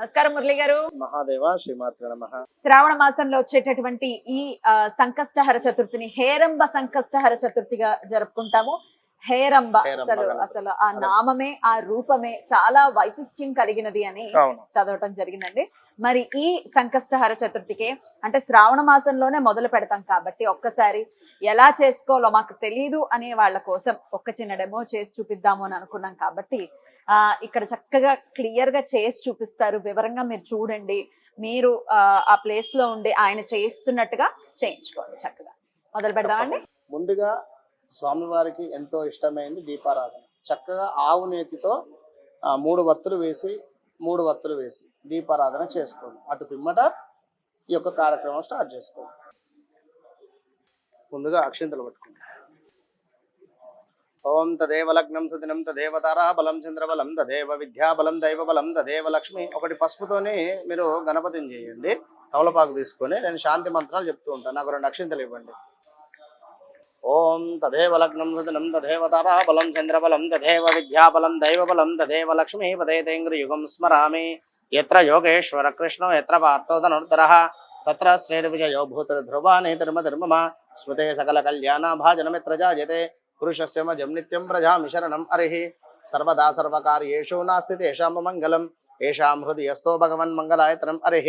నమస్కారం మురళి గారు. మహాదేవ శ్రీమాత్ర నమ. శ్రావణ మాసంలో వచ్చేటటువంటి ఈ సంకష్టహర చతుర్థిని హేరంబ సంకష్టహర చతుర్థిగా జరుపుకుంటాము. హేరంబ అసలు. అసలు ఆ నామమే ఆ రూపమే చాలా వైశిష్ట్యం కలిగినది అని చదవటం జరిగిందండి. మరి ఈ సంకష్టహర చతుర్థికి అంటే శ్రావణ మాసంలోనే మొదలు పెడతాం కాబట్టి ఒక్కసారి ఎలా చేసుకోవాలో మాకు తెలియదు అనే వాళ్ళ కోసం ఒక్క చిన్న డెమో చేసి చూపిద్దాము అని అనుకున్నాం కాబట్టి ఆ ఇక్కడ చక్కగా క్లియర్గా చేసి చూపిస్తారు. వివరంగా మీరు చూడండి. మీరు ఆ, ప్లేస్లో ప్లేస్లో ఉండి ఆయన చేస్తున్నట్టుగా చేయించుకోండి చక్కగా. మొదలు పెడదామండి ముందుగా స్వామివారికి ఎంతో ఇష్టమైంది దీపారాధన. చక్కగా ఆవు నేతితో మూడు వత్తులు వేసి మూడు వత్తులు వేసి దీపారాధన చేసుకోండి. అటు పిమ్మట ఈ యొక్క కార్యక్రమం స్టార్ట్ చేసుకోండి. ముందుగా అక్షింతలు పట్టుకోండి ఓం తదేవ లగ్నం సుదినం తదేవ బలం చంద్రబలం తదేవ విద్యాబలం దైవబలం తదేవ లక్ష్మి. ఒకటి పసుపుతోనే మీరు గణపతిని చేయండి. తమలపాకు తీసుకొని నేను శాంతి మంత్రాలు చెప్తూ ఉంటాను. నాకు రెండు అక్షింతలు ఇవ్వండి. ఓం తదేవ లగ్నం సుదినం తదేవ తారా బలం చంద్రబలం తదేవ విద్యాబలం దైవబలం తదేవ లక్ష్మీ. పదేతేంద్రయుగం స్మరామి. ఎత్ర యోగేశ్వర కృష్ణో ఎత్ర పార్థోధనుర్ధర తత్ర శ్రేణి విజయో ధర్మధర్మమ ధ్రువాణి ధర్మ ధర్మమా. భాజనమిత్ర జాయతే పురుషస్య మజం నిత్యం ప్రజామి శరణం హరిః సర్వదా సర్వకార్యేషు నాస్తి తేషాం మంగళం ఏషాం హృదయస్థో భగవన్ మంగళాయతనం హరిః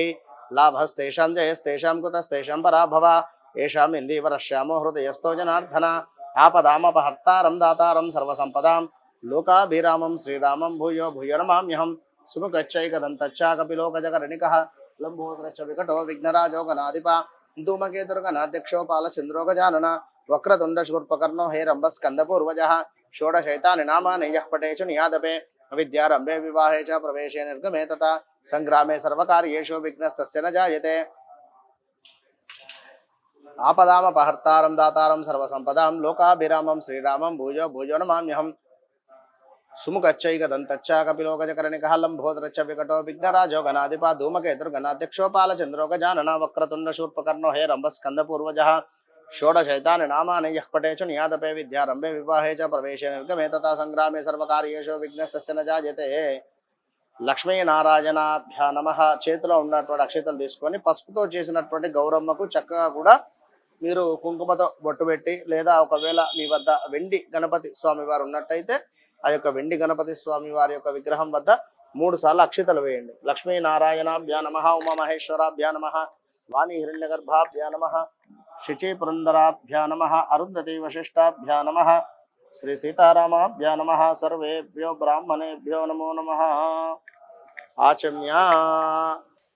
లాభస్తేషాం జయస్తేషాం కుతస్తేషాం పరాభవ ఏషాం ఇందీవరశ్యామో హృదయస్థో జనార్దన ఆపదామపహర్తారం దాతారం సర్వసంపదాం లోకాభిరామం శ్రీరామం భూయో భూయో నమామ్యహం సుముఖచ్చైకదంతచ్చా కపిలోకజకరణికः లంబోదరచ్చ వికటో విఘ్నరాజో గణాధిప ధూమకేతుర్గణాధ్యక్షో పాలచంద్రో గజానన వక్రతుండ శూర్పకర్ణో హేరంబ స్కందపూర్వజ షోడశైతాని నామాని యః పటేషు నియాదపే విద్యారంభే వివాహే చ ప్రవేశే నిర్గమే తథా సంగ్రామే సర్వకార్యేషు విఘ్నస్తస్య న జాయతే. ఆపదామపహర్తారం దాతారం సర్వసంపదాం లోకాభిరామం శ్రీరామం భూజో భూజో నమామ్యహం సుముఖచ్చైకదంతచ్చ కపిలోకజకరణికः వికటో విఘ్నరాజో గణాధిప ధూమకేతుర్గణాధ్యక్షో పాలచంద్రో వక్రతుండ శూర్పకర్ణో హే రంభ స్కందపూర్వజ షోడశైతాని నామాని యః పటేషు నియాదపే విద్యారంభే వివాహే చ ప్రవేశే నిర్గమే తథా సంగ్రామే సర్వకార్యేషు విఘ్నస్తస్య న లక్ష్మీ లక్ష్మీనారాయణాభ్యా నమ చేతిలో ఉన్నటువంటి అక్షతలు తీసుకొని పసుపుతో చేసినటువంటి గౌరమ్మకు చక్కగా కూడా మీరు కుంకుమతో బొట్టు పెట్టి లేదా ఒకవేళ మీ వద్ద వెండి గణపతి స్వామి వారు ఉన్నట్టయితే ఆ యొక్క వెండి గణపతి స్వామి వారి యొక్క విగ్రహం వద్ద మూడు సార్లు అక్షతలు వేయండి. లక్ష్మీనారాయణాభ్యా నమ ఉమామహేశ్వరాభ్యా నమ వాణి హిరణ్యగర్భాభ్యా నమ శుచి పురందరాభ్యా నమ అరుంధతి వశిష్టాభ్యా నమ శ్రీ సీతారామాభ్యా నమ సర్వేభ్యో బ్రాహ్మణేభ్యో నమో నమ. ఆచమ్య.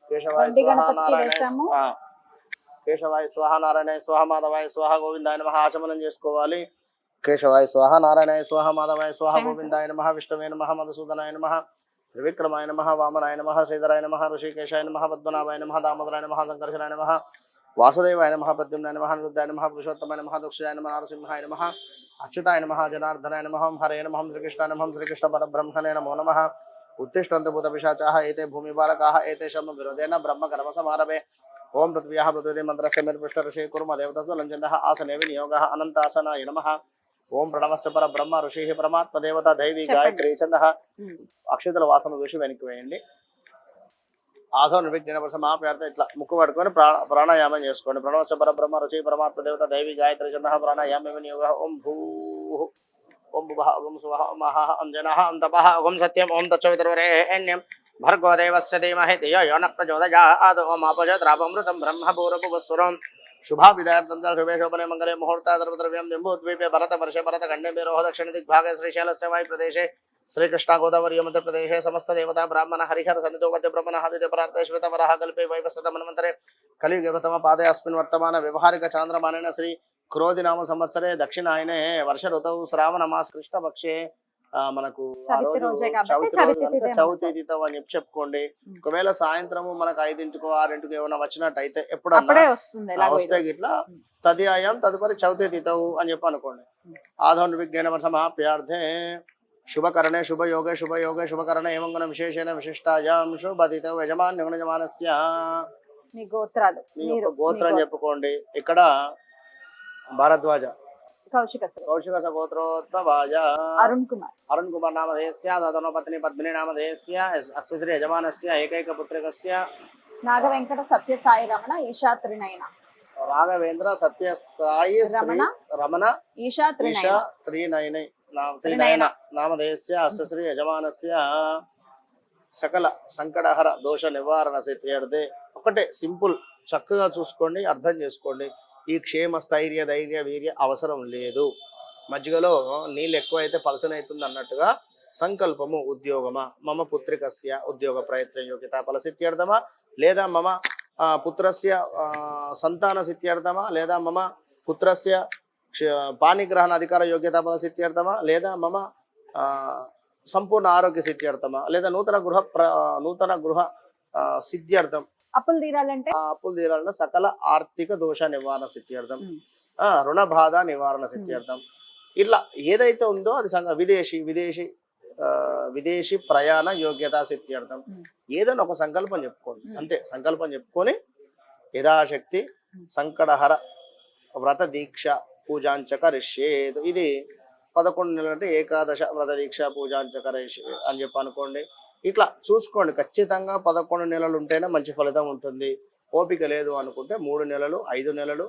కేశవాయ స్వాహ నారాయణ. కేశవాయ స్వాహ నారాయణ స్వాహ మాధవాయ స్వాహ గోవిందాయ నమ ఆచమనం చేసుకోవాలి. కేశవాయ స్వాహ నారాయణాయ స్వాహ మాధవాయ స్వాహ గోవిందాయ నమ విష్ణువే నమ మధుసూదనాయ నమ త్రివిక్రమాయ నమ వామనాయ నమ శ్రీధరాయ నమ ఋషికేశాయ నమ పద్మనాభాయ నమ దామోదరాయ నమ శంకర్షరాయ నమ వాసుదేవాయ నమ ప్రద్యుమ్నాయ నమ నిరుద్ధాయ నమ పురుషోత్తమాయ నమ దక్షిణాయ నమ నరసింహాయ నమ అచ్యుతాయ నమ జనార్దనాయ నమహం హరే నమహం శ్రీకృష్ణ నమహం శ్రీకృష్ణ పరబ్రహ్మణే నమో నమ ఉత్తిష్టంత భూత పిశాచాహ ఏతే భూమి బాలకాహ ఏతేషం విరోధేన బ్రహ్మ కర్మ సమారభే. ఓం పృథ్వ్యాహ పృథ్వీ మంత్రస్య మీరు పృష్ఠ ఋషి కుర్మ దేవతస్సు లంచంద ఆసనే వినియోగ అనంతాసనాయ నమ. ఓం ప్రణవస్య పరబ్రహ్మ ఋషి పరమాత్మ దేవత దైవీ. గాయత్రి చందః. అక్షతల వాసన చూసి వెనక్కి వేయండి. ఆదో నిర్విజ్ఞాన సమాప్యార్థ ఇట్లా ముక్కు పట్టుకొని ప్రా ప్రాణాయామం చేసుకోండి. ప్రణవస్య పరబ్రహ్మ ఋషి పరమాత్మ దేవత దైవీ గాయత్రి చందః. ప్రాణాయామ వినియోగ ఓం భూ. ఓం భువః ఓం సువః ఓం మహః ఓం జనః ఓం తపః ఓం సత్యం ఓం తచ్చవితుర్వరేణ్యం భర్గో దేవస్య ధీమహి ధియో యో న ప్రచోదయాత్. ఓం ఆపజోద్రాపమృతం బ్రహ్మ పూర్వపువస్వరం शुभा शुभे शोभने मंगले मुहूर्ता सर्वद्रव्यं निम्बूद्वीपे भरतवर्षे भरतखण्डे मेरोह गोदावरी, मध्य प्रदेश, समस्त देवता, ब्राह्मण, हरिहर, सन्निधो मध्यब्रह्मणादिते कल कल्पे वैवसतमन्वन्तरे कलियुगे प्रथमपादे अस्मिन् वर्तमान व्यवहारिकचान्द्रमानेन श्री क्रोधिनाम संवत्सरे, दक्षिणायने वर्ष ऋतौ श्रावणमास, कृष्णपक्षे మనకు ఆ చవితి రోజు రోజే కాబట్టి చవితి చవితి రోజు కనుక తిథి చవితి తిథం అని చెప్పి చెప్పుకోండి. ఒకవేళ సాయంత్రము మనకు ఐదింటికో ఆరింటికో ఏమైనా వచ్చినట్టయితే ఎప్పుడన్నా ఎలాగో వస్తే. గిట్లా. తదియాయం తదుపరి చవితి తిథవు అని చెప్పి అనుకోండి. ఆధౌన్ విజ్ఞాన సమాప్యార్థే శుభకరణే శుభయోగే శుభయోగే శుభకరణ ఏవం గుణ విశేషణ విశిష్టాయాం శుభతిథౌ యజమాన్ యజమానస్య మీ గోత్రాలు గోత్రం చెప్పుకోండి ఇక్కడ భారద్వాజ కౌశిక. కౌశిక అరుణ్ కుమార్. అరుణ్ కుమార్ నామధేయస్య పత్ని పద్మిని నామధేయస్య అస్య శ్రీ యజమానస్య ఏకైక పుత్రికస్య. సత్య సాయి రమణ ఈశా త్రినయన. రాఘవేంద్ర సత్య సాయి శ్రీ రమణ? రమణ? ఈశా ఈశా త్రినయన. త్రినయనై. నామధేయస్య యజమానస్య. సకల సంకటహర దోష నివారణ సిద్ధ్యర్థే. ఒకటే సింపుల్ చక్కగా చూసుకోండి అర్థం చేసుకోండి. ఈ క్షేమ స్థైర్య ధైర్య వీర్య అవసరం లేదు. మజ్జిగలో నీళ్ళు ఎక్కువైతే పలసనవుతుంది అన్నట్టుగా సంకల్పము ఉద్యోగమా? మమ పుత్రికస్య ఉద్యోగ ప్రయత్న యోగ్యత ఫలసిత్యర్థమా? లేదా మమ పుత్రస్య సంతాన సిత్యర్థమా? లేదా మమ పుత్రస్య పాణిగ్రహణ అధికార యోగ్యత ఫలసిత్యర్థమా? లేదా మమ సంపూర్ణ ఆరోగ్య సిద్ధ్యర్థమా లేదా నూతన గృహ ప్ర నూతన గృహ సిద్ధ్యర్థం అప్పులు తీరాలంటే? అప్పులు తీరాలన్న సకల ఆర్థిక దోష నివారణ సిద్ధ్యర్థం. రుణ బాధ నివారణ సిద్ధ్యర్థం. ఇట్లా ఏదైతే ఉందో అది సంగ విదేశీ విదేశీ విదేశీ ప్రయాణ యోగ్యత సిద్ధ్యర్థం. ఏదైనా ఒక సంకల్పం చెప్పుకోండి. అంతే సంకల్పం చెప్పుకొని యథాశక్తి. సంకటహర వ్రత దీక్ష పూజాంచక రిష్యేదు ఇది పదకొండు నెలలు అంటే ఏకాదశ వ్రత దీక్ష పూజాంచక రిష్యే అని చెప్పి అనుకోండి. ఇట్లా చూసుకోండి. ఖచ్చితంగా పదకొండు నెలలు ఉంటేనే మంచి ఫలితం ఉంటుంది. ఓపిక లేదు అనుకుంటే మూడు నెలలు ఐదు నెలలు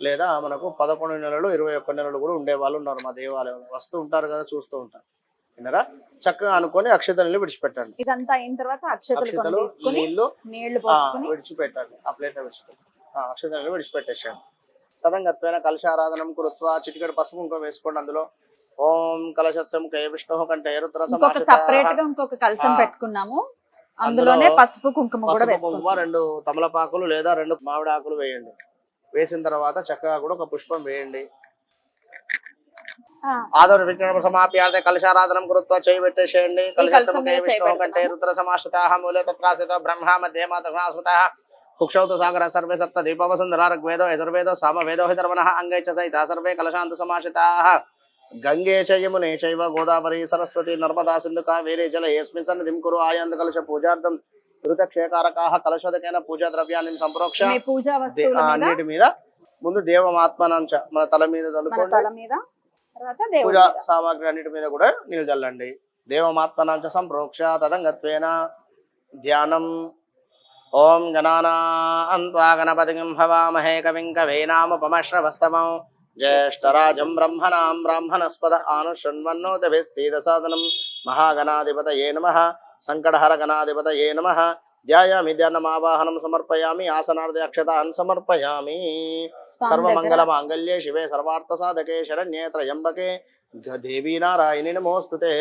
లేదా మనకు పదకొండు నెలలు ఇరవై ఒక్క నెలలు కూడా ఉండే వాళ్ళు ఉన్నారు మా దేవాలయంలో. వస్తూ ఉంటారు కదా చూస్తూ ఉంటారు. విన్నారా? చక్కగా అనుకొని అక్షతల్ని విడిచిపెట్టండి. ఇదంతా అయిన తర్వాత అక్షతలు అక్షతలు నీళ్ళు నీళ్ళు విడిచిపెట్టండి. ఆ ప్లేట్ విడిచిపెట్టండి. ఆ, అక్షతల్ని విడిచిపెట్టేసండి తదంగత్వేన కలశారాధనం కురుత్వ చిటికెడు పసుపు కుంకుమ వేసుకోండి అందులో. ఓం కలశస్యం కే విష్ణు కంటే రుద్ర ఇంకొక సపరేట్గా ఇంకొక కలసం ఆ. పెట్టుకున్నాము. అందులోనే అందులో పసుపు కుంకుమ కూడా కుంకుమ రెండు తమలపాకులు లేదా రెండు మామిడి ఆకులు వేయండి. వేసిన తర్వాత చక్కగా కూడా ఒక పుష్పం వేయండి. ఆ, ఆదర విజ్ఞాన సమాప్యార్థ కలశారాధనం కృత్వ చేయి పెట్టేసేయండి కలశం కలశస్యం మీద కే చేయి విష్ణు కంటే. రుద్ర సమాశ్రితాః మూలే తత్రాసితో బ్రహ్మ మధ్య మాతృస్మృతః కుక్షౌతు సాగర సర్వే సప్త దీపవసుందర ఋగ్వేదో యజుర్వేదో సామవేదో హి ధర్మణః అంగై చ సహితా సర్వే కలశాంతు సమాశ్రితాః గంగే చ యమునే చైవ గోదావరి సరస్వతి నర్మదా సింధు కావేరే జల. ఏస్మిన్ సన్నిధిం కురు ఆయంద కలశ పూజార్థం. ఋతక్షేకారకాః కలశోదకైన పూజా ద్రవ్యాన్ని సంప్రోక్ష. అన్నిటి మీద. ముందు దేవమాత్మనంచ మన తల మీద చల్లుకోండి పూజా. సామాగ్రి అన్నిటి మీద కూడా నీళ్ళు చల్లండి దేవమాత్మనాంచ సంప్రోక్ష తదంగత్వేన. ధ్యానం. ఓం గణానా అంత్వా గణపతిం హవామహే కవిం కవీనాముపమశ్రవస్తమం జ్యేష్టరాజం బ్రహ్మణాం బ్రాహ్మణస్పద ఆనుషణ్వన్నోదభిస్సీదసాదనం మహాగణాధిపతయే నమ సంకటహర గణాధిపతయే నమ ధ్యాయామి ధ్యానమావాహనం సమర్పయామి ఆసనార్థ అక్షతాన్ సమర్పయామి సర్వమంగళ మాంగళ్యే శివే సర్వార్థ సాధకే శరణ్యే త్రయంబకే గ- దేవీ నారాయణి నమోస్తుతే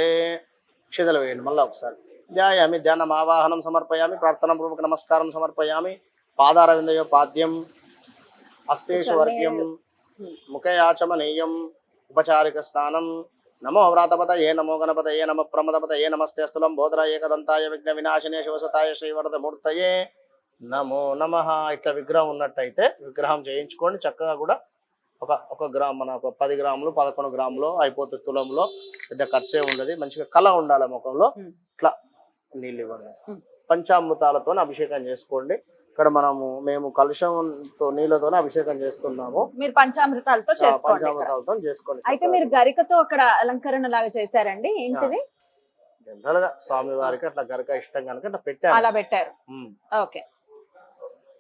క్షిదలు వేయండి మళ్ళీ ఒకసారి. ధ్యాయామి ధ్యానం ఆవాహనం సమర్పయామి ప్రార్థన పూర్వక నమస్కారం సమర్పయామి. పాదారవిందయో పాద్యం హస్తేషు వర్గ్యం ముఖయాచమనీయం ఉపచారిక స్నానం. నమో వ్రాతపతయే నమో గణపతయే నమ ప్రమదపతయే నమస్తే స్థలం బోధర ఏకదంతాయ విఘ్న వినాశనే శివసతాయ శ్రీవరద మూర్తయే నమో నమ. ఇట్లా విగ్రహం ఉన్నట్టయితే విగ్రహం చేయించుకోండి. చక్కగా కూడా ఒక ఒక గ్రామ్ మన ఒక పది గ్రాములు పదకొండు గ్రాములు అయిపోతుంది తులంలో పెద్ద ఖర్చే ఉండదు. మంచిగా కళ ఉండాలి ముఖంలో. ఇట్లా నీళ్ళు ఇవ్వండి. పంచామృతాలతో అభిషేకం చేసుకోండి. ఇక్కడ మనము మేము కలుషంతో నీళ్ళతో అభిషేకం చేస్తున్నాము. మీరు పంచామృతాలతో. పంచామృతాలతో చేసుకోండి. అయితే మీరు గరికతో అక్కడ అలంకరణ లాగా చేశారండి ఏంటిది? జనరల్గా స్వామి వారికి అట్లా గరక ఇష్టం కనుక అట్లా పెట్టాను అలా పెట్టారు. ఓకే.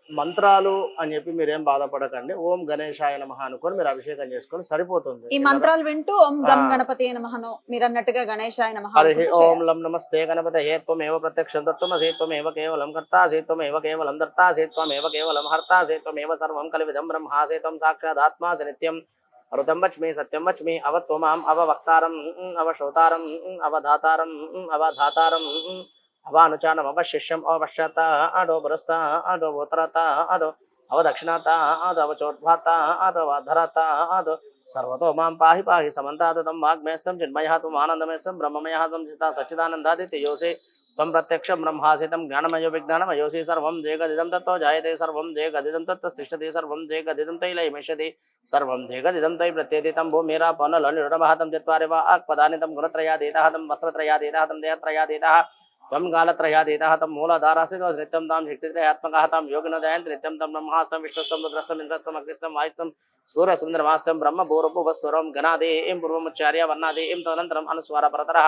మంత్రాలు అని చెప్పి మీరేం బాధపడకండి. ఓం గణేశాయ నమః అనుకొని మీరు అభిషేకం చేసుకొని సరిపోతుంది. ఈ మంత్రాలు వింటూ ఓం గం. గణపతి నమహను మీరు అన్నట్టుగా గణేశాయ నమః హరి ఓం. లం నమస్తే గణపత హే త్వమేవ ప్రత్యక్షం తత్వమసి త్వమేవ కేవలం కర్తా సే త్వమేవ కేవలం దర్తా త్వమేవ కేవలం హర్తా సే త్వమేవ సర్వం కలివిదం బ్రహ్మాసే త్వం సాక్షాదాత్మాసి నిత్యం. అరుతం వచ్మి సత్యం వచ్మి అవ త్వమాం अवानुचानमवशिष्यम् अवश्यता अडो पुरस्ता अडो भूतरता अडो अवदक्षिणाता अदवचोर्ध्वाता अदवधरता अद सर्वतो माँ पाहि पाहि समन्तात् तं वाग्मेस्तं चिन्मयः त्वम् आनन्दमेस्तं ब्रह्ममयः त्वं चिता सच्चिदानन्दादित्ययोसि त्वं प्रत्यक्षं ब्रह्मासि तं ज्ञानमयो विज्ञानमयोऽसि सर्वं जयगदिदं तत्त्व जायते, सर्वं जयगदिदं तत्त्व तिष्ठति, सर्वं जयगदिदं तै लयमिष्यति सर्वं जयगदिदं तै प्रत्येति तं भूमिरापनलनिरुडमः तं चत्वारि वा आक्पदानि तं गुणत्रयादेतः तं वस्त्रत्रयादेतः तं త్వం కాలత్రయాదీతः తం మూలధారాసితో నిత్యం తాం శక్తిత్రయాత్మకः తాం యోగినో దయంతి నిత్యం తం బ్రహ్మాస్తం విష్ణుస్తం రుద్రస్తం ఇంద్రస్తం అగ్నిస్తం వాయుస్తం సూర్యసుందరమాస్తం బ్రహ్మ భూరభువస్వరం గణాదేం పూర్వముచ్చార్య వర్ణాదేం తదనంతరం అనుస్వార పరతరः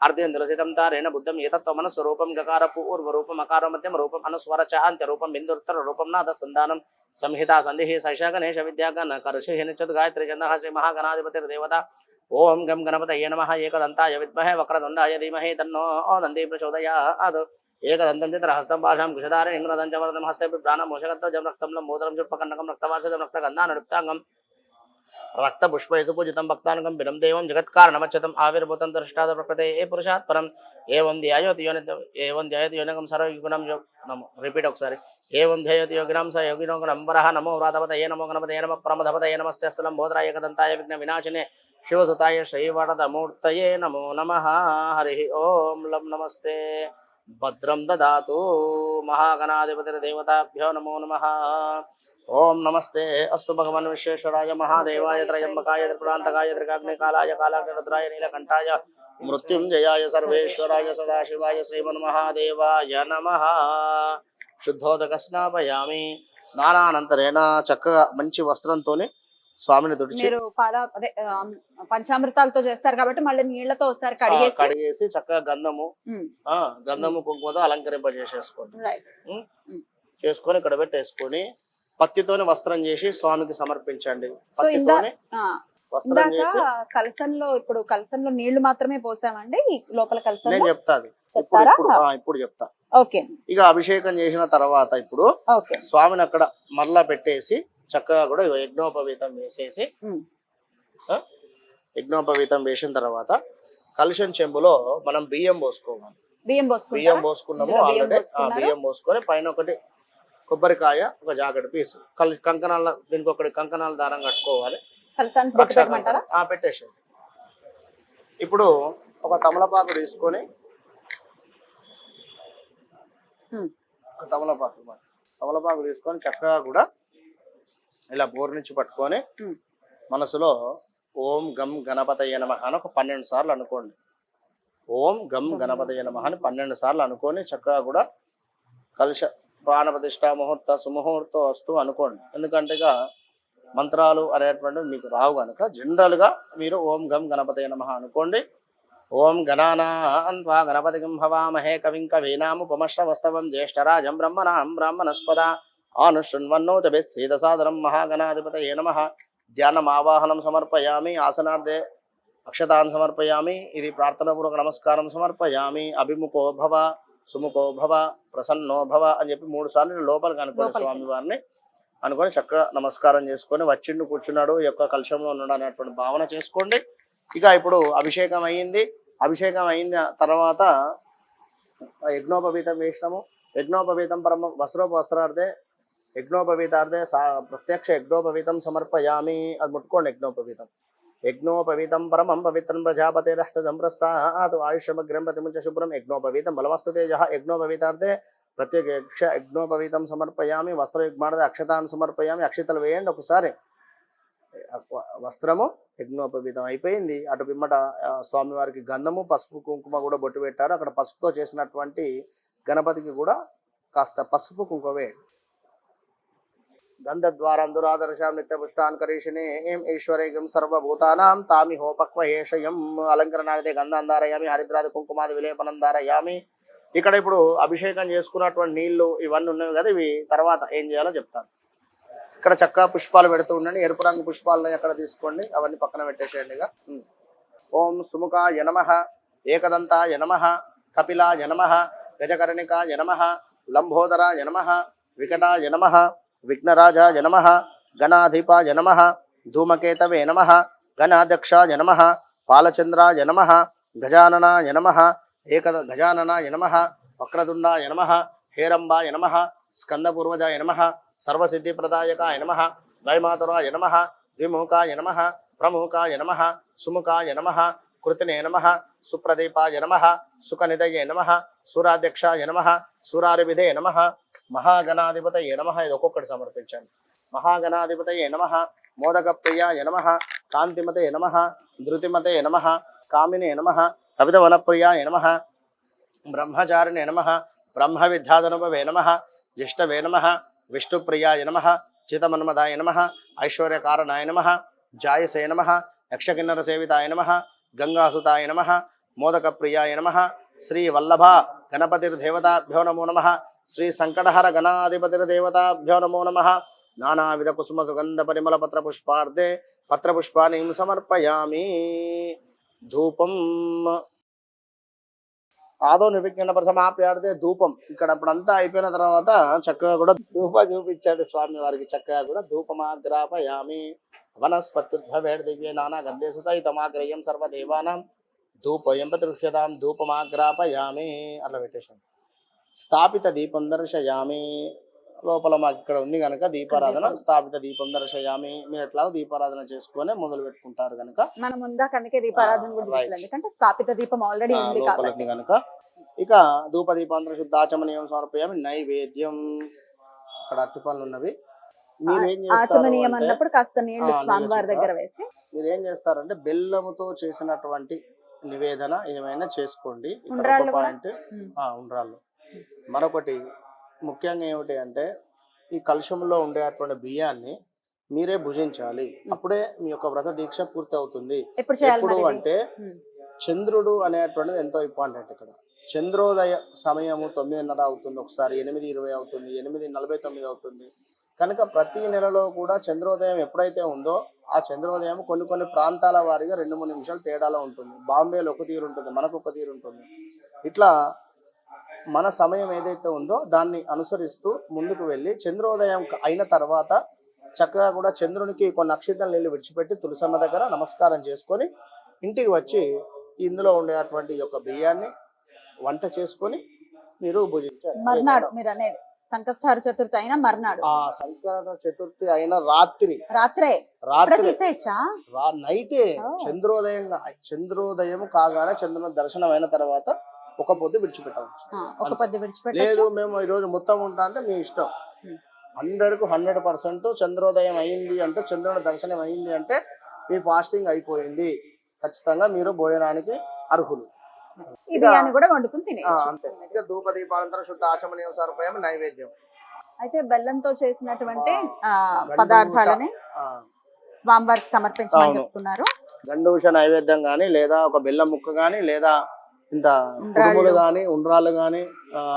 అర్ధేంద్రసితం తారేణ బుద్ధం ఏతత్వ ఏతత్వమనస్వరూపం గకార పూర్వరూపం అకార మధ్యం రూపం అనుస్వర చ అంత్యరూపం బిందుత్తర రూపం నాద సంధానం సంహిత సంధి సైష గణేశ విద్యాగణ కరుషి నిచ్చత్ గాయత్రి చంద్ర శ్రీ మహాగణాధిపతిర్దేవత ఓం గం గణపతయ నమ. ఏకదంతాయ విద్మహే వక్రదుండాయ ధీమహి తన్నో దంది ప్రచోదయాత్. ఏకదంతం చిత్రహస్తం భాషాం కుశధారి ఇంగ్రదం చ వరదం హస్తే ప్రాణం మోషగత్తో జం రక్తం మూత్రం చుట్పకండకం రక్తవాసజం రక్తగంధా నడుప్తాంగం. రక్త పుష్పయసు పూజితం భక్తానుకం బిడం దేవం జగత్కారణమచ్చతం ఆవిర్భూతం దృష్టాద ప్రకృతే ఏ పురుషాత్ పరం. ఏవం ధ్యాయోతి యోని ఏవం ధ్యాయోతి యోనికం సర్వయుగుణం యో నమో. రిపీట్ ఒకసారి. ఏవం ధ్యాయోతి యోగినం స యోగినో నంబరః నమో ఏ నమో గణపత ఏ నమ ప్రమదపతయే నమస్తస్థలం బోధరాయ కదంతాయ విఘ్న వినాశనే. శివసుతాయ శ్రీవరదమూర్తయే నమో నమ. హరి ఓం లం నమస్తే. భద్రం దాతు మహాగణాధిపతిర్దేవతాభ్యో నమో నమ. ఓం నమస్తే. అస్తు భగవన్ విశ్వేశ్వరాయ మహాదేవాయ త్రయంబకాయ త్రిపురాంతకాయ త్రికాగ్నికాలాయ కాలాగ్నిరుద్రాయ నీలకంఠాయ మృత్యుంజయాయ సర్వేశ్వరాయ సదాశివాయ శ్రీమన్మహాదేవాయ నమ. శుద్ధోదక స్నాపయామి స్నానానంతరేణ చక్కగా మంచి వస్త్రంతోనే స్వామిని తుడిచి మీరు పాల అదే ఆ, పంచామృతాలతో చేస్తారు కాబట్టి మళ్ళీ నీళ్ళతో ఒకసారి కడిగేసి కడిగేసి చక్కగా గంధము ఆ గంధము కుంకుమతో అలంకరింపజేసేసుకోండి. చేసుకొని ఇక్కడ పెట్టేసుకొని పత్తితోని వస్త్రం చేసి స్వామికి సమర్పించండి. పత్తితోని వస్త్రం చేసి కలసంలో ఇప్పుడు కలసంలో నీళ్ళు మాత్రమే పోసామండి? లోపల నేను కలసంలో చెప్తా అది. ఇప్పుడు చెప్తా. ఓకే. ఇక అభిషేకం చేసిన తర్వాత ఇప్పుడు స్వామిని అక్కడ మరలా పెట్టేసి చక్కగా కూడా యజ్ఞోపవీతం వేసేసి యజ్ఞోపవీతం వేసిన తర్వాత కలుషం చెంబులో మనం బియ్యం పోసుకోవాలి. బియ్యం పోసుకున్నాము బియ్యం ఆల్రెడీ. ఆ పోసుకున్నారా? బియ్యం పోసుకొని పైన ఒకటి కొబ్బరికాయ ఒక జాకెట్ పీస్. కల్ కంకణాల దీనికి ఒకటి కంకణాల దారం కట్టుకోవాలి. పెట్టేసేయండి. ఇప్పుడు ఒక తమలపాకు తీసుకొని తమలపాకు. తమలపాకు తీసుకొని చక్కగా కూడా ఇలా బోర్ నుంచి పట్టుకొని మనసులో ఓం గం గణపతయ నమ అని ఒక పన్నెండు సార్లు అనుకోండి. ఓం గం గణపతయ నమ అని పన్నెండు సార్లు అనుకొని చక్కగా కూడా కలుష ప్రాణప్రతిష్ఠ ముహూర్త సుముహూర్తం వస్తూ అనుకోండి. ఎందుకంటే ఇక మంత్రాలు అనేటువంటివి మీకు రావు కనుక జనరల్గా మీరు ఓం గం గణపతయ నమ అనుకోండి. ఓం గణానాన్వా గణపతిగం హవామహే కవిం కవీనాముపమశ్రవస్తవం జ్యేష్ఠరాజం బ్రహ్మణాం బ్రాహ్మణస్పద ఆనుశృణ్వన్నోతభిస్సేదసాదరం మహాగణాధిపతయే నమ. ధ్యానమావాహనం సమర్పయామి ఆసనార్థే అక్షతాన్ సమర్పయామి ఇది ప్రార్థనాపూర్వక నమస్కారం సమర్పయామి అభిముఖో భవ సుముఖో భవ ప్రసన్నో భవ అని చెప్పి మూడు సార్లు లోపలికి అనుకోండి లోపలికి. స్వామి వారిని అనుకొని చక్కగా నమస్కారం చేసుకొని వచ్చిండు కూర్చున్నాడు ఈ యొక్క కలుషంలో ఉన్నాడు అనేటువంటి భావన చేసుకోండి. ఇక ఇప్పుడు అభిషేకం అయ్యింది అభిషేకం అయిన తర్వాత యజ్ఞోపవీతం వేసినాము యజ్ఞోపవీతం పరమ వస్త్రోప వస్త్రార్థే యజ్ఞోపవీతార్థే సా ప్రత్యక్ష యజ్ఞోపవీతం సమర్పయామి. అది ముట్టుకోండి యజ్ఞోపవీతం. యజ్ఞోపవీతం పరమం పవిత్రం ప్రజాపతిరస్తజం ప్రస్థాత్ ఆయుష్యమగ్రం ప్రతిముంచ శుభ్రం యజ్ఞోపవీతం బలమస్తు తేజ యజ్ఞోపవీతార్థే ప్రత్యేక యజ్ఞోపవీతం సమర్పయామి. వస్త్రయుగ్మార్థ అక్షతాన్ని సమర్పయామి. అక్షతలు వేయండి ఒకసారి. వస్త్రము యజ్ఞోపవీతం అయిపోయింది. అటు పిమ్మట స్వామివారికి గంధము పసుపు కుంకుమ కూడా బొట్టు పెట్టారు. అక్కడ పసుపుతో చేసినటువంటి గణపతికి కూడా కాస్త పసుపు కుంకుమ వేయండి. గంధద్వారం దురాదర్శాం నిత్య పుష్టాన్ కరీషిణే ఏం ఈశ్వరేగం సర్వభూతానాం తామి హోపక్వయేషయం అలంకరణానిదే గంధం ధారయామి హరిద్రాది కుంకుమాది విలేపనం ధారయామి ఇక్కడ ఇప్పుడు అభిషేకం చేసుకున్నటువంటి నీళ్ళు ఇవన్నీ ఉన్నవి కదా ఇవి తర్వాత ఏం చేయాలో చెప్తాను. ఇక్కడ చక్కగా పుష్పాలు పెడుతూ ఉండండి. ఎరుపు రంగు పుష్పాలను ఎక్కడ తీసుకోండి. అవన్నీ పక్కన పెట్టేసేయండి ఇక. ఓం సుముఖ యనమ ఏకదంత యనమ కపిల యనమ గజకర్ణిక యనమ లంబోదర యనమ వికట యనమ విఘ్నరాజాయ నమ గణాధిపాయ నమ ధూమకేతవే నమ గణాధ్యక్షాయ నమ పాలచంద్రాయ నమ గజాననాయ నమ ఏక గజాననాయ నమ వక్రదుండాయ నమ హేరంబాయ నమ స్కందపూర్వజాయ నమ సర్వసిద్ధిప్రదాయకాయ నమ ద్వైమాతురాయ నమ ద్విముఖాయ నమ ప్రముఖాయ నమ సుముఖాయ నమ కృతినే నమ సుప్రదీపాయ నమ సుఖనిదయే నమ సూరాధ్యక్షాయ నమ సూరారివిధే నమ మహాగణాధిపతయ నమ ఇది ఒక్కొక్కటి సమర్పించండి. మహాగణాధిపతయే నమ మోదక ప్రియాయ నమ కాంతిమతే నమ ధృతిమతే నమ కామినే నమ కవితవనప్రియాయ నమ బ్రహ్మచారిణే నమ బ్రహ్మ విద్యాధనుభవే నమ జిష్టవే నమ విష్ణుప్రియాయ నమ చితమన్మదాయ నమ ఐశ్వర్యకారణాయ నమ జాయసే నమ యక్షకిన్నర సేవితాయ నమ గంగాసుతాయ నమ మోదకప్రియాయ నమ శ్రీ వల్లభ గణపతిర్దేవతాభ్యో నమో నమ శ్రీ సంకటహర గణాధిపతిర్దేవతాభ్యో నమో నమ. నానావిధ కుసుమ సుగంధ పరిమళ పత్ర పుష్పార్థే పత్ర పుష్పాన్ని సమర్పయామి. ధూపం. ఆదో నిర్విజ్ఞాన ప్రసమాప్యాడితే ధూపం. ఇక్కడ అప్పుడంతా అయిపోయిన తర్వాత చక్కగా కూడా ధూప చూపించాడు స్వామి వారికి. చక్కగా కూడా ధూపమాగ్రాపయామి. వనస్పత్యుద్భవేడ్ దివ్య నానా గంధేసు సహితమాగ్రయం సర్వదేవానాం ధూపయం ప్రతిష్యతాం ధూపమాగ్రాపయామి అట్లా పెట్టేశాం. స్థాపిత దీపం దర్శయామి. లోపల మాకు ఇక్కడ ఉంది కనుక దీపారాధన. స్థాపిత దీపం దర్శయామి. మీరు ఎట్లాగో దీపారాధన చేసుకొని మొదలు పెట్టుకుంటారు కనుక మనం ముందా కనుక దీపారాధన కూడా ఎందుకంటే స్థాపిత దీపం ఆల్రెడీ ఉంది కనుక ఇక ధూప దీపాంతర శుద్ధాచమనీయం సమర్పయామి నైవేద్యం. అక్కడ అట్టి పనులు ఉన్నవి. ఆచమనీయం అన్నప్పుడు కాస్త నీళ్ళు ఆ, స్వామి వారి నీళ్ళ దగ్గర వేసి. మీరు ఏం చేస్తారంటే బెల్లముతో చేసినటువంటి నివేదన ఏమైనా చేసుకోండి? పాయింట్. ఉండ్రాళ్ళు. మరొకటి ముఖ్యంగా ఏమిటి అంటే ఈ కలుషంలో ఉండేటువంటి బియ్యాన్ని మీరే భుజించాలి. అప్పుడే మీ యొక్క వ్రత దీక్ష పూర్తి అవుతుంది. ఎప్పుడు? అంటే. చంద్రుడు అనేటువంటిది ఎంతో ఇంపార్టెంట్ ఇక్కడ. చంద్రోదయ సమయము తొమ్మిదిన్నర అవుతుంది ఒకసారి ఎనిమిది ఇరవై అవుతుంది ఎనిమిది నలభై తొమ్మిది అవుతుంది. కనుక ప్రతి నెలలో కూడా చంద్రోదయం ఎప్పుడైతే ఉందో ఆ చంద్రోదయం కొన్ని కొన్ని ప్రాంతాల వారీగా రెండు మూడు నిమిషాలు తేడాలో ఉంటుంది. బాంబేలో ఒక తీరు ఉంటుంది మనకు ఒక తీరు ఉంటుంది. ఇట్లా మన సమయం ఏదైతే ఉందో దాన్ని అనుసరిస్తూ ముందుకు వెళ్ళి చంద్రోదయం అయిన తర్వాత చక్కగా కూడా చంద్రునికి కొన్ని నక్షత్రాలు నీళ్ళు విడిచిపెట్టి తులసమ్మ దగ్గర నమస్కారం చేసుకొని ఇంటికి వచ్చి ఇందులో ఉండేటువంటి యొక్క బియ్యాన్ని వంట చేసుకొని మీరు భుజించారు మర్నాడు మీరు అనేది సంకష్టహార చతుర్థి అయినా మర్నాడు. ఆ సంకట చతుర్థి అయిన రాత్రి. రాత్రే. రాత్రి. తీసేయచ్చా రా నైటే. చంద్రోదయం చంద్రోదయం కాగానే చంద్రుని దర్శనం అయిన తర్వాత ఒక పొద్దు విడిచిపెట్టవచ్చు. ఒక పద్ది లేదు విడిచిపెట్టచ్చు మేము ఈ రోజు మొత్తం ఉంటా అంటే మీ ఇష్టం. హండ్రెడ్కు హండ్రెడ్ పర్సెంట్ చంద్రోదయం అయింది అంటే చంద్రుని దర్శనం అయింది అంటే మీ ఫాస్టింగ్ అయిపోయింది. ఖచ్చితంగా మీరు భోజనానికి అర్హులు. ఈ బియ్యాన్ని కూడా వండుకుని తినేయచ్చు. ధూప శుద్ధ ఆచమనీయం సరిపోయాం నైవేద్యం. అయితే బెల్లంతో చేసినటువంటి పదార్థాలని స్వామివారికి సమర్పించమని. చెప్తున్నారు. గండూష నైవేద్యం కానీ లేదా ఒక బెల్లం ముక్క కానీ లేదా ఇంత. కుడుములు కానీ ఉండ్రాళ్ళు కానీ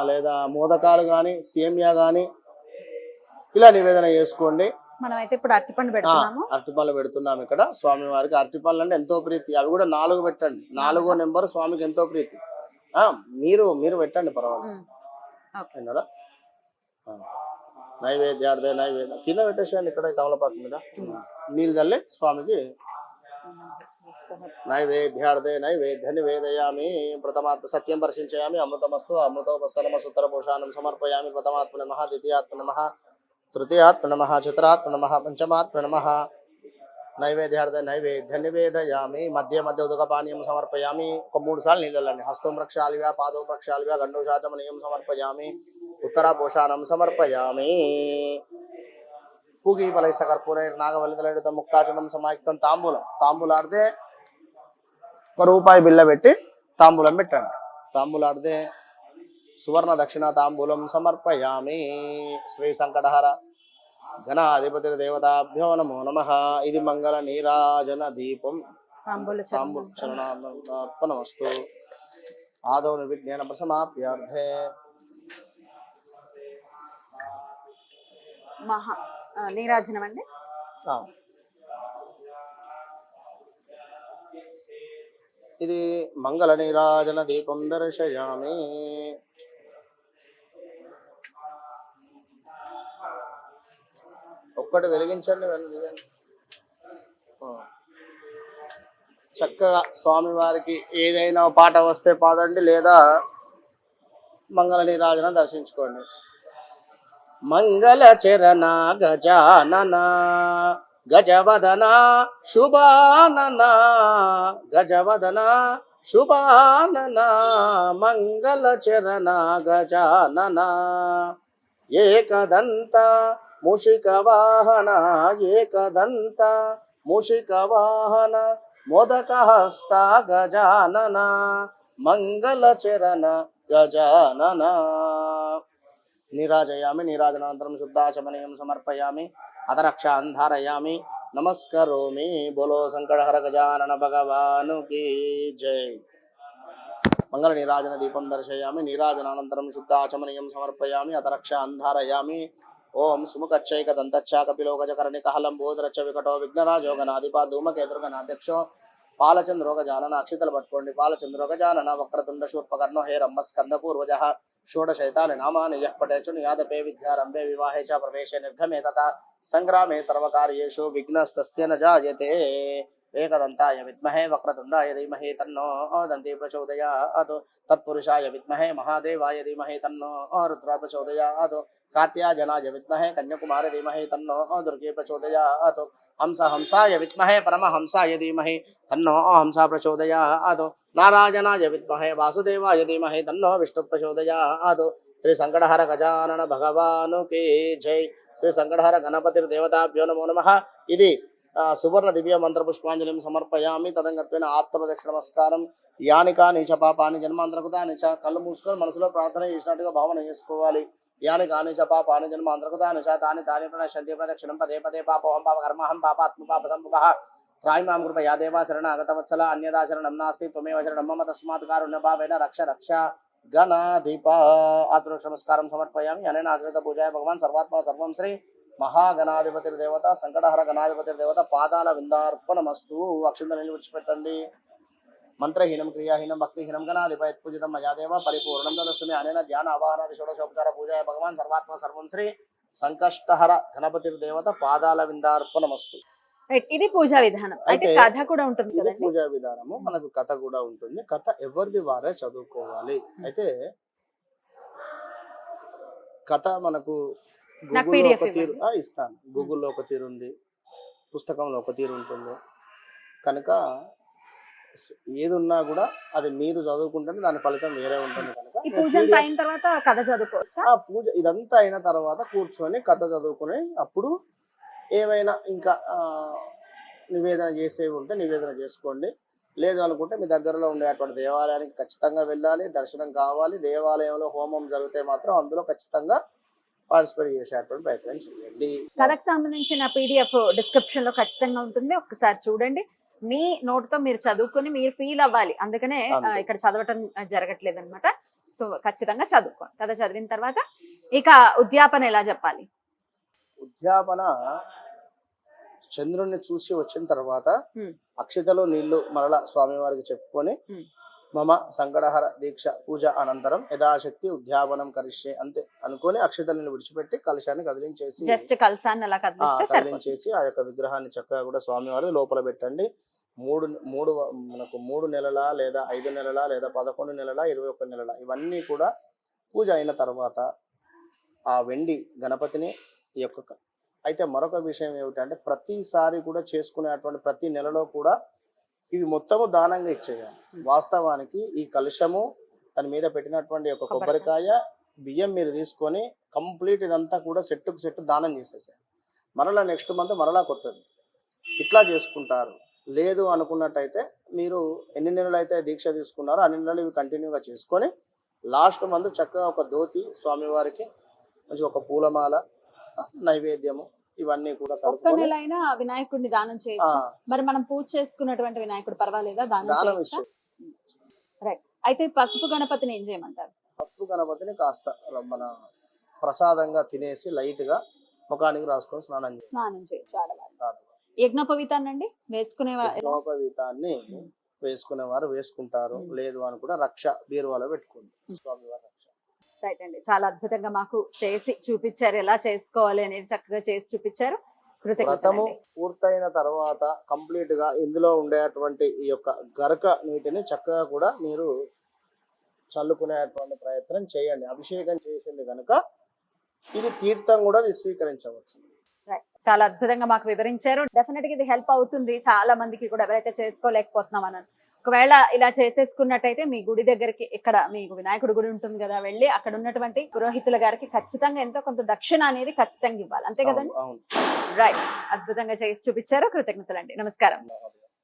లేదా మోదకాలు కానీ సేమియా కానీ ఇలా నివేదన చేసుకోండి. మనం అయితే ఇప్పుడు అరటిపండు పెడుతున్నాము. అరటిపళ్ళు పెడుతున్నాం ఇక్కడ. స్వామి వారికి అరటిపళ్ళు అంటే ఎంతో ప్రీతి. అవి కూడా నాలుగు పెట్టండి. నాలుగో. నెంబర్ స్వామికి ఎంతో ప్రీతి. ఆ మీరు మీరు పెట్టండి పర్వాలేదు. నైవేద్యార్థే నైవేద్యం. కింద పెట్టేసేయండి ఇక్కడ తమలపాకు మీద. నీళ్ళు చల్లి స్వామికి నైవేద్యార్థే నైవేద్య నివేదయామి. ప్రథమాత్మ సత్యం పరిశీలించయామి అమృతమస్తు అమృతోపస్తనమ సుతర పోషాణం సమర్పయామి. ప్రథమాత్మ నమ ద్వితీయాత్మ నమ. తృతీయాత్మ నమ చతురాత్మ నమ పంచమాత్మ నమ నైవేద్యార్థ నైవేద్య నివేదయామి మధ్య మధ్య ఉదక పానీయం సమర్పయామి ఒక మూడు సార్లు నీళ్ళండి హస్తం ప్రక్షాళివ్య పాదం ప్రక్షాళివ్య గండోషాచమనీయం సమర్పయామి ఉత్తర పోషాణం సమర్పయామి పూగి ఫలైస్త కర్పూర నాగవల్లితలైడుత ముక్తాచనం సమాయుక్తం తాంబూలం తాంబూలాడితే ఒక రూపాయి బిల్ల పెట్టి తాంబూలం పెట్టండి తాంబూలాడితే సువర్ణ దక్షిణ తాంబూలం సమర్పయామి. శ్రీ సంకటహర గణాధిపతి దేవతాభ్యో నమో నమ. ఇది మంగళ నీరాజన దీపం. తాంబూల తాంబూల చరణం. చరణార్పణమస్తు ఆదౌ నిర్విజ్ఞాన ప్రసమాప్యార్థే మహా ఆ, నీరాజనం అండి? ఆ. ఇది మంగళ నీరాజన దీపం దర్శయామి. ఒక్కటి వెలిగించండి వెలిగించండి. చక్కగా స్వామి వారికి ఏదైనా పాట వస్తే పాడండి లేదా మంగళ నీరాజన దర్శించుకోండి. మంగళ చరణ గజానన గజవదన శుభానన గజవదన శుభానన మంగళ చరణ గజానన ఏకదంత ముషిక వాహన ఏకదంత ముషిక వాహన మోదక హస్త గజానన మంగళ చరణ గజానన నీరాజయామి నీరాజనానంతరం శుద్ధాచమనీయం సమర్పయామి అతరక్షాన్ ధారయామి నమస్కరోమి బోలో సంకటహర గజానన భగవాను కీ జై మంగళ నీరాజన దీపం దర్శయామి నీరాజనానంతరం శుద్ధాచమనీయం సమర్పయామి అతరక్షాన్ ధారయామి ఓం సుముఖచ్చైక దంతచ్చాక పిలోగజకరణి కహలం బోధరచ్చ వికటో విఘ్నరాజో ధూమకేతుర్గనాధ్యక్షో ధూమకేతుర్గణాధ్యక్షో పాలచంద్రోగ జానన అక్షితలు పట్టుకోండి పాలచంద్రోగ జానన వక్రతుండ శూర్పకర్ణో హే రంభ స్కంద పూర్వజ షోడశైతాని నామాని యః పఠేచు నియాదపే విద్యారంభే వివాహే చ ప్రవేశే నిర్ఘమే తథా సంగ్రామే సర్వకార్యేషు విఘ్నస్తస్య న జాయతే ఏకదంతాయ విద్మహే వక్రతుండాయ ధీమహి తన్నో దంతి ప్రచోదయాత్. తత్పురుషాయ విద్మహే మహాదేవాయ ధీమహి తన్నో రుద్ర ప్రచోదయాత్. కార్త్యాజనాయ విద్మహే కన్యాకుమారి ధీమహి తన్నో దుర్గే ప్రచోదయాత్. హంస హంసాయ విద్మహే పరమహంసాయ ధీమహి తన్నో హంస ప్రచోదయాత్. నారాజనాయ విద్మహే వాసుదేవాయ ధీమహి తన్నో విష్ణు ప్రచోదయాత్. శ్రీ సంకటహర గజానన భగవాను కే జై. శ్రీ సంకటహర గణపతి దేవతాభ్యో నమో నమ. ఇది సువర్ణ దివ్య మంత్ర పుష్పాంజలిం సమర్పయామి. తదంగత్వేన ఆత్మదక్ష నమస్కారం. యానికా నీచ చ పాపాని జన్మాంతరకుతాని చ. కళ్ళు మూసుకొని మనసులో ప్రార్థన చేసినట్టుగా భావన చేసుకోవాలి. యాని కాని చ పాపాని జన్మాంతరకుతాని నిచ తాని తాని ప్రణశ్యంతి ప్రదక్షిణం. పదే పదే పాపోహం పాప కర్మహం పాప ఆత్మ పాప సంభవ త్రాయి మాం కృప యా శరణ అగతవత్సల అన్యదా శరణం నాస్తి. త్వమేవ శరణం మమ తస్మాత్ కారుణ్య భావేన రక్ష రక్ష. గణాధిప. ఆత్మరక్ష నమస్కారం సమర్పయామి. అనేన ఆచరిత పూజాయ భగవాన్. సర్వాత్మ సర్వం శ్రీ మహాగణాధిపతి దేవత సంకటహర గణాధిపతి దేవత పాదాల విందార్పణమస్తు. అక్షింతలు విడిచిపెట్టండి. మంత్రహీనం క్రియాహీనం భక్తిహీనం గణాధిపతి పూజితం మయాదేవ పరిపూర్ణం తదస్తుమి అనేన ధ్యాన ఆవాహనాది షోడశోపచార పూజాయ భగవాన్ సర్వాత్మ సర్వం శ్రీ సంకష్టహర గణపతి దేవత పాదాల విందార్పణమస్తు. ఇది పూజా విధానం. అయితే కథ కూడా ఉంటుంది ఇది పూజా విధానము. మనకు కథ కూడా ఉంటుంది. కథ ఎవరిది వారే చదువుకోవాలి. అయితే కథ మనకు నాకు గూగుల్లో ఒక తీరు ఇస్తాను. గూగుల్లో ఒక తీరు ఉంది. పుస్తకంలో ఒక తీరు ఉంటుంది. కనుక ఏది ఉన్నా కూడా అది మీరు చదువుకుంటే దాని ఫలితం వేరే ఉంటుంది కనుక. పూజ అయిన తర్వాత కథ చదువుకోవచ్చా? ఆ పూజ ఇదంతా అయిన తర్వాత కూర్చొని కథ చదువుకుని అప్పుడు ఏమైనా ఇంకా నివేదన చేసేవి ఉంటే నివేదన చేసుకోండి. లేదు అనుకుంటే మీ దగ్గరలో ఉండేటువంటి దేవాలయానికి ఖచ్చితంగా వెళ్ళాలి దర్శనం కావాలి దేవాలయంలో హోమం జరిగితే మాత్రం అందులో ఖచ్చితంగా పార్టిసిపేట్ చేసేటువంటి ప్రయత్నం చేయండి. కథకు సంబంధించిన పీడిఎఫ్ డిస్క్రిప్షన్లో ఖచ్చితంగా ఉంటుంది. ఒక్కసారి చూడండి. మీ నోట్తో మీరు చదువుకొని మీరు ఫీల్ అవ్వాలి. అందుకనే. ఇక్కడ చదవటం జరగట్లేదు అనమాట సో ఖచ్చితంగా చదువుకోండి. కథ చదివిన తర్వాత ఇక ఉద్యాపన ఎలా చెప్పాలి? ఉద్యాపన చంద్రుణ్ణి చూసి వచ్చిన తర్వాత. అక్షతలో నీళ్ళు మరల స్వామివారికి చెప్పుకొని Hmm. మమ సంకటహర దీక్ష పూజ అనంతరం యథాశక్తి ఉద్యాపనం కరిష్యే అంతే అనుకొని అక్షతలను విడిచిపెట్టి కలశాన్ని కదిలించేసి జస్ట్ అలా సరిపోతుంది కదిలించేసి ఆ యొక్క విగ్రహాన్ని చక్కగా కూడా స్వామివారి లోపల పెట్టండి. మూడు మూడు మనకు మూడు నెలల లేదా ఐదు నెలల లేదా పదకొండు నెలల ఇరవై ఒక్క నెలల ఇవన్నీ కూడా పూజ అయిన తర్వాత ఆ వెండి గణపతిని ఈ యొక్క అయితే మరొక విషయం ఏమిటంటే ప్రతిసారి కూడా చేసుకునేటువంటి ప్రతి నెలలో కూడా ఇవి మొత్తము దానంగా ఇచ్చేయాలి వాస్తవానికి ఈ కలుషము దాని మీద పెట్టినటువంటి ఒక కొబ్బరికాయ. బియ్యం మీరు తీసుకొని కంప్లీట్ ఇదంతా కూడా సెట్టుకు సెట్ దానం చేసేసారు మరలా నెక్స్ట్ మంత్ మరలా కొత్తది. ఇట్లా చేసుకుంటారు. లేదు అనుకున్నట్టయితే మీరు ఎన్ని నెలలు అయితే దీక్ష తీసుకున్నారో అన్ని నెలలు ఇవి కంటిన్యూగా చేసుకొని లాస్ట్ మంత్ చక్కగా ఒక ధోతి స్వామివారికి మంచి ఒక పూలమాల నైవేద్యము ఇవన్నీ కూడా ఒక్క నెల అయినా వినాయకుడిని దానం చేయొచ్చు. మరి మనం పూజ చేసుకున్నటువంటి వినాయకుడు పర్వాలేదా? దానం ఇచ్చే అయితే పసుపు గణపతిని ఏం చేయమంటారు? పసుపు గణపతిని కాస్త మన ప్రసాదంగా తినేసి లైట్గా ముఖానికి రాసుకొని స్నానం స్నానం చేయొచ్చు ఆడవాళ్ళు. చేస్తారు యజ్ఞోపవీతాన్నండి? వేసుకునే వా- లోపవీతాన్ని ఉమ్. వేసుకునేవారు వేసుకుంటారు. లేదు అని కూడా రక్ష బీరువాలో పెట్టుకోండి. స్వామివారి. రైట్ అండి. చాలా అద్భుతంగా మాకు చేసి చూపించారు. ఎలా చేసుకోవాలి అనేది చక్కగా చేసి చూపించారు. వ్రతము కృతజ్ఞతలు పూర్తయిన తర్వాత కంప్లీట్గా ఇందులో ఉండేటువంటి ఈ యొక్క గరక నీటిని చక్కగా కూడా మీరు చల్లుకునేటువంటి ప్రయత్నం చేయండి. అభిషేకం చేసింది కనుక ఇది తీర్థం కూడా స్వీకరించవచ్చు. చాలా అద్భుతంగా మాకు వివరించారు. డెఫినెట్గా ఇది హెల్ప్ అవుతుంది. చాలా మందికి కూడా ఎవరైతే చేసుకోలేకపోతున్నాం అని ఒకవేళ ఇలా చేసేసుకున్నట్టయితే మీ గుడి దగ్గరికి ఇక్కడ మీకు వినాయకుడి గుడి ఉంటుంది కదా వెళ్ళి అక్కడ ఉన్నటువంటి పురోహితుల గారికి ఖచ్చితంగా ఎంతో కొంత దక్షిణ అనేది ఖచ్చితంగా ఇవ్వాలి. అంతే కదండి? రైట్ అద్భుతంగా చేసి చూపించారు. కృతజ్ఞతలండి. నమస్కారం.